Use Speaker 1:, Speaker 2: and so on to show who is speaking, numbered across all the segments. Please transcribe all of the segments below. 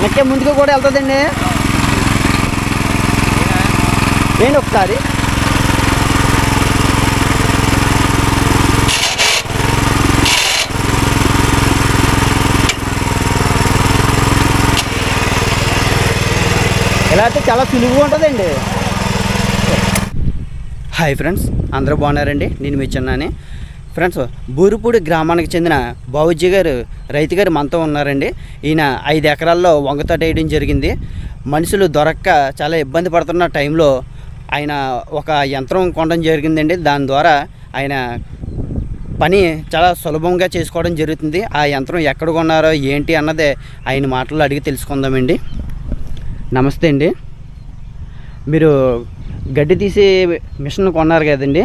Speaker 1: వెనక్కి ముందుకు కూడా వెళ్తుందండి. నేను ఒకసారి. ఇలా అయితే చాలా సులువుగా ఉంటుందండి. హాయ్ ఫ్రెండ్స్ అందరూ బాగున్నారండి. నేను మీ చిన్నాని. ఫ్రెండ్స్ బూరుపూడి గ్రామానికి చెందిన బాబుజీ గారు రైతు గారు మనతో ఉన్నారండి. ఈయన ఐదు ఎకరాల్లో వంగతోట వేయడం జరిగింది. మనుషులు దొరక్క చాలా ఇబ్బంది పడుతున్న టైంలో ఆయన ఒక యంత్రం కొనడం జరిగిందండి. దాని ద్వారా ఆయన పని చాలా సులభంగా చేసుకోవడం జరుగుతుంది. ఆ యంత్రం ఎక్కడ కొన్నారో ఏంటి అన్నదే ఆయన మాటల్లో అడిగి తెలుసుకుందామండి. నమస్తే అండి. మీరు గడ్డి తీసే మిషన్ కొన్నారు కదండి?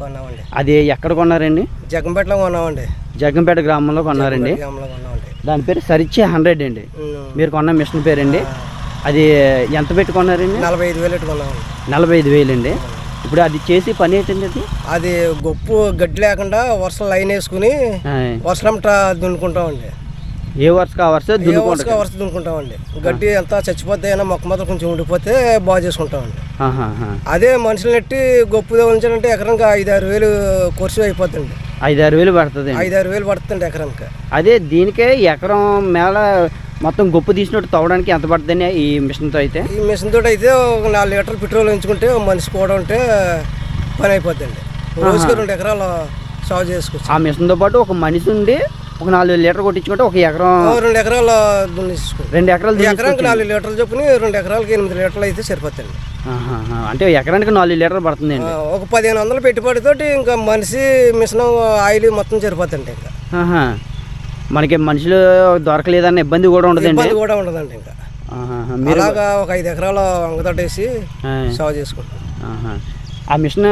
Speaker 2: కొన్నామండి.
Speaker 1: అది ఎక్కడ కొన్నారండి?
Speaker 2: జగంపేటలో కొన్నామండి.
Speaker 1: జగ్గంపేట గ్రామంలో కొన్నారండి. దాని పేరు సరిచి హండ్రెడ్ అండి. మీరు కొన్న మిషన్ పేరండి? అది ఎంత పెట్టి కొన్నారండి?
Speaker 2: నలభై ఐదు వేలు
Speaker 1: నలభై ఐదు వేలండి ఇప్పుడు అది చేసి పని ఏంటండి అది?
Speaker 2: అది గొప్పు గడ్డి లేకుండా వర్షం లైన్ వేసుకుని. వర్షం దున్నుకుంటామండి.
Speaker 1: ఏ వరుస ఆ వరుస
Speaker 2: ఏ వర్షం
Speaker 1: దున్నుకుంటారు
Speaker 2: వరుస దున్నుకుంటామండి. గడ్డి అంతా చచ్చిపోతే అయినా మొక్క మాత్రం కొంచెం ఉండిపోతే బాగు చేసుకుంటామండి. అదే మనుషులు నెట్టి గొప్పు ఉంచాలంటే ఎకరంగా ఐదు ఆరు వేలు ఖర్చు అయిపోతుంది
Speaker 1: ఐదు ఆరు వేలు పడుతుంది
Speaker 2: ఐదు ఆరు వేలు పడుతుంది ఎకరానికి.
Speaker 1: అదే దీనికే ఎకరం మేళ మొత్తం గొప్ప తీసినట్టు తవ్వడానికి ఎంత పడుతుందండి ఈ మిషన్తో అయితే?
Speaker 2: ఈ మిషన్ తోటి అయితే ఒక నాలుగు లీటర్లు పెట్రోల్ ఉంచుకుంటే మనిషి కూడా ఉంటే పని అయిపోద్దండి. రోజుకి రెండు ఎకరాలు సాగు చేసుకోవచ్చు.
Speaker 1: ఆ మిషన్తో పాటు ఒక మనిషి ఉండి ఒక నాలుగు లీటర్ కొట్టించుకుంటే ఒక ఎకరం
Speaker 2: రెండు ఎకరాలు
Speaker 1: రెండు ఎకరాలు
Speaker 2: ఎకరానికి. నాలుగు లీటర్లు చొప్పున రెండు ఎకరాలకి ఎనిమిది లీటర్లు అయితే సరిపోతుంది.
Speaker 1: అంటే ఎకరానికి నాలుగు లీటర్లు పడుతుందండి
Speaker 2: ఒక పదిహేను వందల పెట్టుబడితోటి ఇంకా మనిషి మిషన్ ఆయిల్ మొత్తం సరిపోతుంది ఇంకా.
Speaker 1: మనకి మనుషులు దొరకలేదన్న ఇబ్బంది కూడా ఉండదండి
Speaker 2: ఇబ్బంది కూడా ఉండదండి ఇంకా.
Speaker 1: మీరు
Speaker 2: ఒక ఐదు ఎకరాల వంగతోటేసి. సాగు చేసుకుంటాం.
Speaker 1: ఆ మిషన్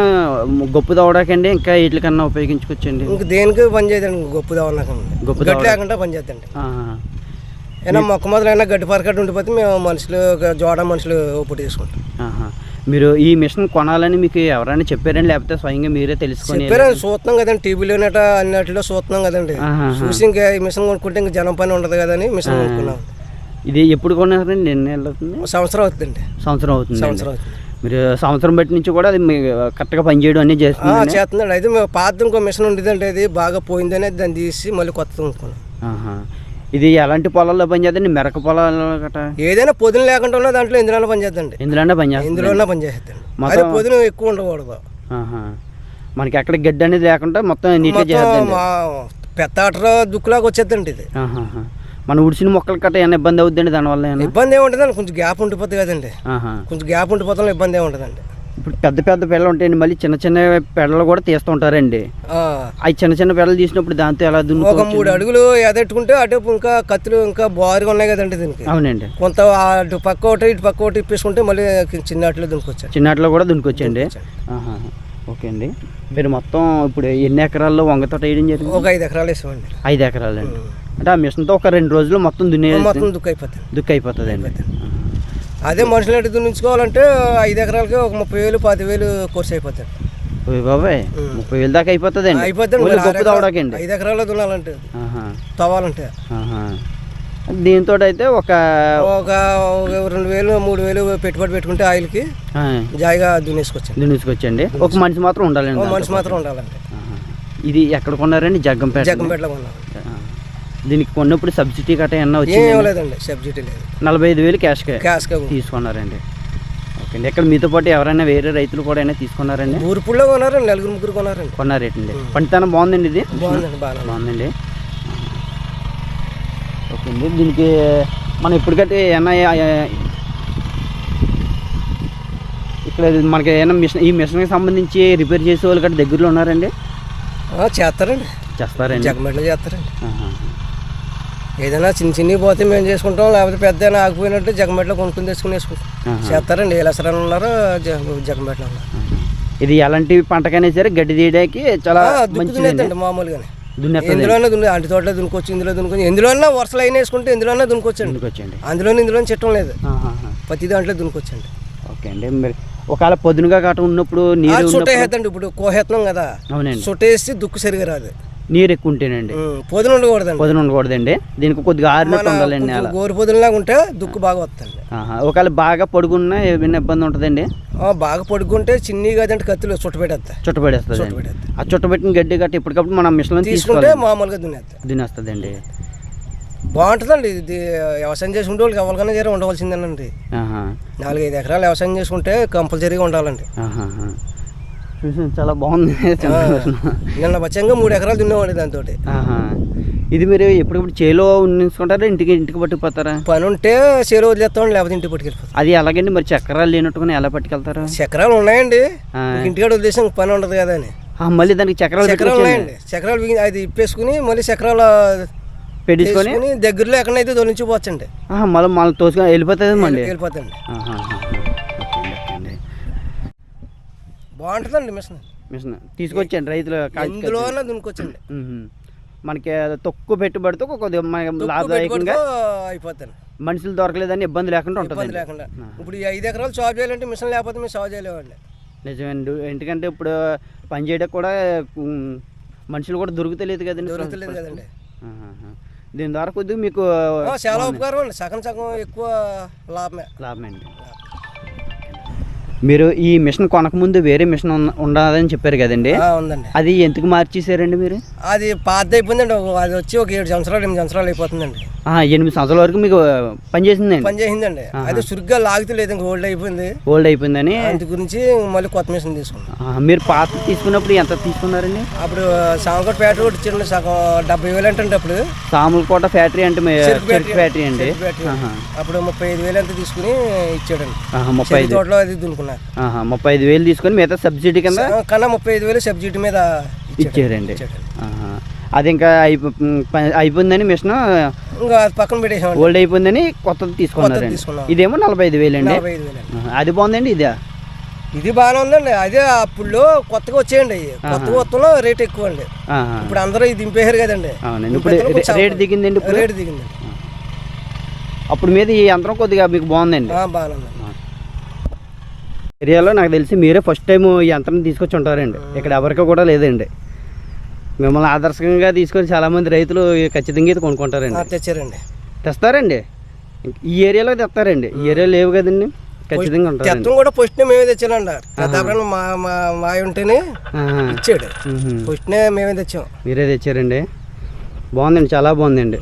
Speaker 1: గొప్ప తవ్వడాకండి ఇంకా వీటికన్నా ఉపయోగించుకోవచ్చండి.
Speaker 2: ఇంక దేనికి పని చేయదండి గొప్ప దావన్నాక
Speaker 1: గొప్ప
Speaker 2: గట్టి లేకుండా పని చేద్దండి.
Speaker 1: ఆహా.
Speaker 2: ఏనా మొక్క మొదలైనా గడ్డి పరకట్టు ఉండిపోతే మేము మనుషులు జోడ మనుషులు ఒప్పుడు చేసుకుంటాం
Speaker 1: ఆహా. మీరు ఈ మిషన్ కొనాలని మీకు ఎవరైనా చెప్పారండి లేకపోతే స్వయంగా మీరే తెలుసుకొని
Speaker 2: చెప్పారు చూస్తున్నాం కదండి టీవీలోనట అన్నిటిలో చూస్తున్నాం కదండి. చూసి ఇంకా ఈ మిషన్ కొనుక్కుంటే ఇంకా జనం పని ఉండదు కదని మిషన్ కొనుక్కున్నాం.
Speaker 1: ఇది ఎప్పుడు కొన్నారండి? ఎన్ని నెలలు అవుతుంది?
Speaker 2: సంవత్సరం అవుతుందండి.
Speaker 1: సంవత్సరం అవుతుంది
Speaker 2: సంవత్సరం అవుతుంది.
Speaker 1: మీరు సంవత్సరం బట్టి నుంచి కూడా అది కరెక్ట్గా పనిచేయడం అన్నీ చేస్తుంది
Speaker 2: చేస్తుందండి అయితే మేము పాత ఇంకో మిషన్ ఉండేదండి అది బాగా పోయిందని దాన్ని తీసి మళ్ళీ కొత్త కొనుక్కున్నాం.
Speaker 1: ఇది ఎలాంటి పొలాల్లో పనిచేద్దండి? మెరక పొలాల్లో గట
Speaker 2: ఏదైనా పొదును లేకుండా ఉన్న దాంట్లో ఇందులోనే పని చేద్దండి
Speaker 1: ఇందులోనే పనిచేస్తుంది.
Speaker 2: ఇందులోనే పని చేసేద్దండి
Speaker 1: మొత్తం-
Speaker 2: అదే పొదును ఎక్కువ ఉండకూడదు.
Speaker 1: మనకి ఎక్కడ గడ్డి అనేది లేకుండా మొత్తం నీట్గా
Speaker 2: మా పెద్ద ఆటర దుక్కులాగా వచ్చేద్దండి ఇది.
Speaker 1: మన ఉడిసిన మొక్కలు కట్ట ఏమైనా ఇబ్బంది అవుద్దండి దానివల్ల
Speaker 2: ఇబ్బంది ఏముంటుందండి? కొంచెం గ్యాప్ ఉండిపోతుంది కదండి. కొంచెం గ్యాప్ ఉండిపోతాం ఇబ్బంది ఏముంటుందండి
Speaker 1: ఇప్పుడు పెద్ద పెద్ద పిల్లలు ఉంటాయండి మళ్ళీ చిన్న చిన్న పిల్లలు కూడా తీస్తూ ఉంటారండి
Speaker 2: ఆ,
Speaker 1: అవి చిన్న చిన్న పిల్లలు తీసినప్పుడు దాంతో ఎలా
Speaker 2: ఒక
Speaker 1: దున్నుకో
Speaker 2: మూడు అడుగులు ఎదట్టుకుంటే అటు ఇంకా కత్తులు ఇంకా బారుగా ఉన్నాయి కదండి దీనికి.
Speaker 1: అవునండి.
Speaker 2: కొంత అటు పక్క ఒకటి ఇటు పక్క ఒకటి ఇప్పేసుకుంటే మళ్ళీ చిన్న అట్లు దునుకొచ్చాడు
Speaker 1: చిన్నట్లో కూడా దున్నుకొచ్చండి ఆహా. ఓకే అండి. మీరు మొత్తం ఇప్పుడు ఎన్ని ఎకరాల్లో వంగ తోట వేయడం జరిగింది?
Speaker 2: ఒక ఐదు ఎకరాలు వేసామండి.
Speaker 1: ఐదు ఎకరాలండి. అంటే ఆ మిషన్తో ఒక రెండు రోజులు మొత్తం దున్నే
Speaker 2: మొత్తం దుక్కు అయిపోతుంది
Speaker 1: దుక్కు అయిపోతుందండి
Speaker 2: అదే మనుషులు అటు దున్నించుకోవాలంటే ఐదు ఎకరాలకి ఒక ముప్పై వేలు పది వేలు కోర్సు అయిపోతుంది.
Speaker 1: బాబాయ్ ముప్పై వేలు దాకా
Speaker 2: అయిపోతుంది
Speaker 1: ఓన్లీ
Speaker 2: మరి.
Speaker 1: గొప్ప తవడాకండి
Speaker 2: ఐదు ఎకరాలు దున్నాలంటే. తవ్వాలంటే.
Speaker 1: దీంతో అయితే ఒక
Speaker 2: ఒక రెండు వేలు మూడు వేలు పెట్టుబడి పెట్టుకుంటే ఆయిల్కి జాయిగా దున్నేసుకొచ్చాను
Speaker 1: దున్నుకొచ్చండి ఒక మనిషి మాత్రం ఉండాలండి.
Speaker 2: మనిషి మాత్రం ఉండాలండి.
Speaker 1: ఇది ఎక్కడ కొన్నారండి? జగ్గంపేట
Speaker 2: జగ్గంపేటలో కొన్నాం
Speaker 1: ఆ. దీనికి కొన్నప్పుడు సబ్సిడీ కట్ట ఏమన్నా
Speaker 2: ఏం
Speaker 1: వచ్చింది
Speaker 2: ఇవ్వలేదండి సబ్సిడీ లేదు.
Speaker 1: నలభై ఐదు వేలు క్యాష్
Speaker 2: క్యాష్గా ఉంది.
Speaker 1: తీసుకున్నారండి. ఓకే అండి. ఇక్కడ మీతో పాటు ఎవరైనా వేరే రైతులు కూడా అయినా తీసుకున్నారండి?
Speaker 2: ఊరుపుల్లో కొన్నారండి నలుగురు ముగ్గురు కొన్నారండి.
Speaker 1: కొన్నారేటండి. పండితనం బాగుందండి ఇది?
Speaker 2: బాగుందండి బాగా
Speaker 1: బాగుందండి. ఓకే అండి. దీనికి మనం ఇప్పటికట్టే ఏమన్నా ఇక్కడ మనకి ఏమైనా మిషన్ ఈ మిషన్కి సంబంధించి రిపేర్ చేసే వాళ్ళు గట్రా దగ్గరలో ఉన్నారండి?
Speaker 2: చేస్తారండి.
Speaker 1: చేస్తారండి.
Speaker 2: జగమెట్లో చేస్తారండి. ఏదైనా చిన్న చిన్నవి పోతే మేము చేసుకుంటాం లేకపోతే పెద్ద ఆగిపోయినట్టు జగమెట్లో కొనుక్కుని తెచ్చుకుని వేసుకుంటాం. చేస్తారండి. ఏ లసరాలు ఉన్నారు జగమెట్లో ఉన్నారు.
Speaker 1: ఇది ఎలాంటి పంటకైనా సరే గడ్డి తీయడానికి చాలా మంచిదండి
Speaker 2: మామూలుగానే. ఇందులోనే దున్ను అంటి తోటలో దున్నుకోవచ్చు ఇందులో దున్నుకోవచ్చు. ఎందులోనే వరుసలు అయినా వేసుకుంటే ఇందులోనే దున్నుకోవచ్చండి.
Speaker 1: వచ్చండి
Speaker 2: అందులోనే ఇందులో చిట్టం లేదు. ప్రతి దాంట్లో దున్నుకోవచ్చండి.
Speaker 1: ఓకే అండి. మరి ఒకవేళ పొద్దునగా కాట ఉన్నప్పుడు నీరు
Speaker 2: చుట్ట
Speaker 1: ఉన్నప్పుడు-
Speaker 2: వేద్దండి ఇప్పుడు కోహేత్నం కదా.
Speaker 1: అవునండి.
Speaker 2: చుట్టేసి దుక్కు సరిగా రాదు.
Speaker 1: నీరు ఎక్కువ ఉంటేనండి.
Speaker 2: ఉం, పొదులు ఉండకూడదండి.
Speaker 1: పొదన ఉండకూడదండి. దీనికి కొద్దిగా ఆరినట్టు ఉండాలండి
Speaker 2: గోరు పొదులులాగా ఉంటే దుక్కు బాగా వస్తుంది.
Speaker 1: ఒకవేళ బాగా పొడుగున్నా ఏమైనా ఇబ్బంది ఉంటుందండి?
Speaker 2: బాగా పడుకుంటే చిన్ని కదంటే కత్తులు చుట్టపెట్టేస్తా చుట్టపెట్టేస్తా
Speaker 1: ఆ చుట్టబెట్టిన గడ్డి గట్టి ఇప్పటికప్పుడు మనం మిషన్లో
Speaker 2: తీసుకుంటే మామూలుగా దున్నేస్తా.
Speaker 1: దినేస్తుందండి
Speaker 2: బాగుంటుందండి. ఇది వ్యవసాయం చేసుకుంటే వాళ్ళకి ఎవరికైనా జర ఉండవలసిందేనండి. నాలుగైదు ఎకరాలు వ్యవసాయం చేసుకుంటే కంపల్సరీగా ఉండాలండి.
Speaker 1: చాలా బాగుంది.
Speaker 2: నిన్న బచ్చంగా మూడు ఎకరాలు దున్నేవాడి దాంతో.
Speaker 1: ఇది మీరు ఎప్పటికప్పుడు చేలో ఉంచుకుంటారా ఇంటికి ఇంటికి పట్టుకుపోతారా?
Speaker 2: పని ఉంటే చేలో వదిలేస్తామండి లేకపోతే ఇంటికి పట్టుకెళ్ళిపోతాం.
Speaker 1: అది ఎలాగండి మరి చక్రాలు లేనట్టుకుని ఎలా పట్టుకెళ్తారు?
Speaker 2: చక్రాలు ఉన్నాయండి. ఇంటికాడ వదిలేసాం పని ఉండదు కదా అని.
Speaker 1: మళ్ళీ దానికి చక్రాలు
Speaker 2: చక్రాలు ఉన్నాయండి. చక్రాలు అది ఇప్పేసుకుని మళ్ళీ చక్రాలు
Speaker 1: పెట్టించుకొని
Speaker 2: దగ్గరలో ఎక్కడైతే తొలించిపోవచ్చండి
Speaker 1: మళ్ళీ మళ్ళీ తోసుకొని వెళ్ళిపోతుంది మళ్ళీ? అండి.
Speaker 2: బాగుంటుందండి మిషన్.
Speaker 1: మిషన్. తీసుకొచ్చాను రైతులు
Speaker 2: ఇందులోనే దున్నుకొచ్చండి
Speaker 1: మ్మ్. మనకి తక్కువ పెట్టుబడితో కొద్దిగా లాభదాయకంగా
Speaker 2: అయిపోతాను
Speaker 1: మనుషులు దొరకలేదని ఇబ్బంది లేకుండా ఉంటుంది
Speaker 2: లేకుండా. ఇప్పుడు ఈ ఐదు ఎకరాలు సాగు చేయాలంటే మిషన్ లేకపోతే మేము సాగు చేయలేమండి.
Speaker 1: నిజమండి. ఎందుకంటే ఇప్పుడు పని చేయడానికి కూడా మనుషులు కూడా దొరుకుతలేదు కదండి
Speaker 2: దొరుకుతలేదు కదండి.
Speaker 1: దీని ద్వారా కొద్దిగా మీకు
Speaker 2: చాలా ఉపకారం అండి. సగం సగం ఎక్కువ లాభమే.
Speaker 1: లాభమండి మీరు ఈ మిషన్ కొనకముందు వేరే మిషన్ ఉండదని చెప్పారు కదండి.
Speaker 2: ఉందండి.
Speaker 1: అది ఎందుకు మార్చేసారండి మీరు?
Speaker 2: అది పాత అయిపోయిందండి. అది వచ్చి ఒక ఏడు సంవత్సరాలు ఎనిమిది సంవత్సరాలు అయిపోతుందండి.
Speaker 1: ఎనిమిది సంవత్సరాల వరకు మీకు పని చేసిందండి?
Speaker 2: పని చేసిందండి. అది సురుగ్గా లాగితే లేదు ఇంకా ఓల్డ్ అయిపోయింది.
Speaker 1: ఓల్డ్ అయిపోయిందని?
Speaker 2: అందు గురించి మళ్ళీ కొత్త మిషన్ తీసుకున్నాం.
Speaker 1: మీరు పాత తీసుకున్నప్పుడు ఎంత తీసుకున్నారండి?
Speaker 2: అప్పుడు సామకోట ఫ్యాక్టరీ ఒకటి ఇచ్చిండి సగం డెబ్బై వేలు అంటే అప్పుడు.
Speaker 1: సాములకోట ఫ్యాక్టరీ అంటే ఫ్యాక్టరీ. అండి.
Speaker 2: అప్పుడు ముప్పై ఐదు వేలు అంతా తీసుకుని ఇచ్చాడండి.
Speaker 1: ముప్పై ఐదు.
Speaker 2: తోటలో అది దున్నుకున్నారు
Speaker 1: ముప్పై ఐదు వేలు తీసుకొని మిగతా సబ్సిడీ కింద
Speaker 2: కన్నా ముప్పై ఐదు వేలు సబ్సిడీ మీద.
Speaker 1: ఇచ్చారండి. అది ఇంకా అయిపోయిందని మిషన్
Speaker 2: ఇంకా పక్కన పెట్టేసామండి.
Speaker 1: ఓల్డ్ అయిపోయిందని కొత్తది తీసుకున్నారండి.
Speaker 2: తీసుకున్నాం.
Speaker 1: ఇదేమో నలభై ఐదు వేలు అండి. అది బాగుందండి ఇదే?
Speaker 2: ఇది బాగానే ఉందండి. అదే అప్పుడు కొత్తగా వచ్చేయండి. కొత్తగా వస్తున్నా రేట్ ఎక్కువ అండి. ఇప్పుడు అందరూ ఇది దింపేశారు కదండి.
Speaker 1: ఇప్పుడు రేట్ దిగిందండి
Speaker 2: రేట్ దిగిందండి.
Speaker 1: అప్పుడు మీద ఈ యంత్రం కొద్దిగా మీకు బాగుందండి.
Speaker 2: బాగానే
Speaker 1: ఏరియాలో నాకు తెలిసి మీరే ఫస్ట్ టైం ఈ యంత్రం తీసుకొచ్చి ఉంటారండి. ఇక్కడ ఎవరికి కూడా లేదండి. మిమ్మల్ని ఆదర్శకంగా తీసుకొని చాలామంది రైతులు ఖచ్చితంగా ఇది కొనుక్కుంటారండి.
Speaker 2: తెచ్చారండి.
Speaker 1: తెస్తారండి. ఈ ఏరియాలో తెస్తారండి. ఈ ఏరియా లేవు కదండి. ఖచ్చితంగా
Speaker 2: కూడా ఫస్ట్ మేమే తెచ్చానండి పెద్దాపురం మా ఉంటేనే. ఇచ్చాడు.
Speaker 1: మేమే.
Speaker 2: తెచ్చాం.
Speaker 1: మీరే తెచ్చారండి. బాగుందండి చాలా బాగుందండి.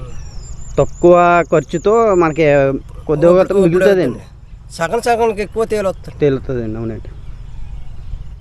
Speaker 1: తక్కువ ఖర్చుతో మనకి కొద్దిగా మిగులుతుందండి.
Speaker 2: సగం సగంకి ఎక్కువ తేలి వస్తుంది
Speaker 1: అండి అవునండి.